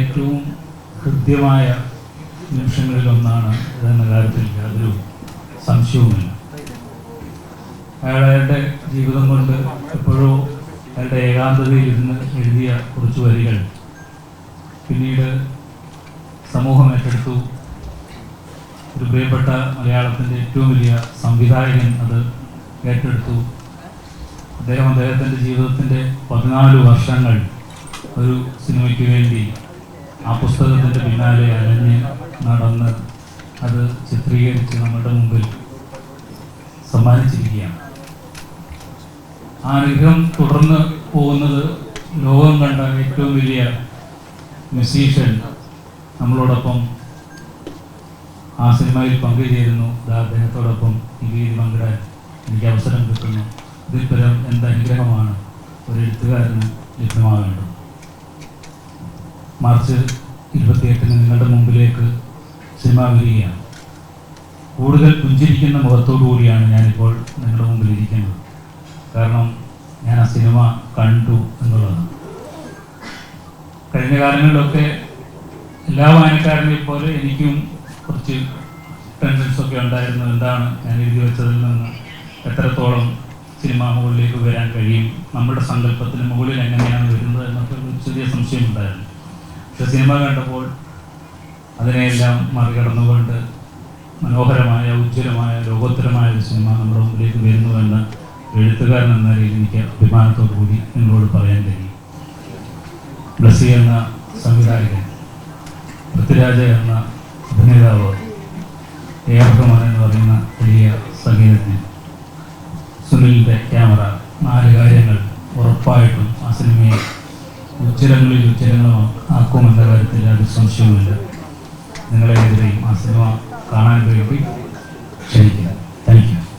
ഏറ്റവും ഹൃദ്യമായ നിമിഷങ്ങളിലൊന്നാണ് ഇതെന്ന കാര്യത്തിൽ യാതൊരു സംശയവുമില്ല. അയാൾ അയാളുടെ ജീവിതം കൊണ്ട് എപ്പോഴോ അയാളുടെ ഏകാന്തതയിൽ ഇരുന്ന് എഴുതിയ കുറച്ച് വരികൾ പിന്നീട് സമൂഹം ഏറ്റെടുത്തു. ഒരു പ്രിയപ്പെട്ട മലയാളത്തിന്റെ ഏറ്റവും വലിയ സംവിധായകൻ അത് ഏറ്റെടുത്തു. അദ്ദേഹം അദ്ദേഹത്തിന്റെ ജീവിതത്തിന്റെ പതിനാല് വർഷങ്ങൾ ഒരു സിനിമയ്ക്ക് വേണ്ടി ആ പുസ്തകത്തിന്റെ പിന്നാലെ അലഞ്ഞ് നടന്ന് അത് ചിത്രീകരിച്ച് നമ്മുടെ മുമ്പിൽ സമ്മാനിച്ചിരിക്കുകയാണ്. ആ അനുഗ്രഹം തുടർന്ന് പോകുന്നത് ലോകം കണ്ട ഏറ്റവും വലിയ മ്യൂസീഷ്യൻ നമ്മളോടൊപ്പം ആ സിനിമയിൽ പങ്കുചേരുന്നു. അദ്ദേഹത്തോടൊപ്പം ഈ പങ്കിടാൻ എനിക്ക് അവസരം കിട്ടുന്നു. ഇതിൽ പരം എന്ത് അനുഗ്രഹമാണ് ഒരു എഴുത്തുകാരന് ലഭ്യമാകേണ്ടത്? മാർച്ച് ഇരുപത്തിയെട്ടിന് നിങ്ങളുടെ മുമ്പിലേക്ക് സിനിമ വരികയാണ്. കൂടുതൽ പുഞ്ചിരിക്കുന്ന മുഖത്തോടു കൂടിയാണ് ഞാനിപ്പോൾ നിങ്ങളുടെ മുമ്പിൽ ഇരിക്കുന്നത്. കാരണം ഞാൻ ആ സിനിമ കണ്ടു എന്നുള്ളതാണ്. കഴിഞ്ഞ കാലങ്ങളിലൊക്കെ എല്ലാ വായനക്കാരനെയും പോലെ എനിക്കും കുറച്ച് ടെൻഷൻസ് ഒക്കെ ഉണ്ടായിരുന്നു. എന്താണ് ഞാൻ എഴുതി വെച്ചതിൽ നിന്ന് എത്രത്തോളം സിനിമ മുകളിലേക്ക് വരാൻ കഴിയും? നമ്മുടെ സങ്കല്പത്തിന് മുകളിൽ എങ്ങനെയാണ് വരുന്നത് എന്നൊക്കെ ഒരു ചെറിയ സംശയമുണ്ടായിരുന്നു. പക്ഷെ സിനിമ കണ്ടപ്പോൾ അതിനെയെല്ലാം മറികടന്നുകൊണ്ട് മനോഹരമായ ഉജ്ജ്വലമായ ലോകോത്തരമായ ഒരു സിനിമ നമ്മുടെ മുമ്പിലേക്ക് വരുന്നുവെന്ന് എഴുത്തുകാരൻ എന്ന നിലയിൽ എനിക്ക് അഭിമാനത്തോടു കൂടി നിങ്ങളോട് പറയാൻ കഴിയും. ബ്ലസ്സി എന്ന സംവിധായകൻ പൃഥ്വിരാജ എന്ന അഭിനേതാവ് എ ആർ റഹ്മാൻ എന്ന് പറയുന്ന വലിയ സംഗീതജ്ഞൻ സുനിലിന്റെ ക്യാമറ നാല് കാര്യങ്ങൾ ഉറപ്പായിട്ടും ആ സിനിമയെ ഉച്ചരങ്ങളിൽ ഉച്ചരങ്ങൾ ആക്കുമെന്ന കാര്യത്തിൽ അത് സംശയവുമില്ല. നിങ്ങളെ എതിരെയും ആ സിനിമ കാണാൻ വേണ്ടി ക്ഷണിക്കുക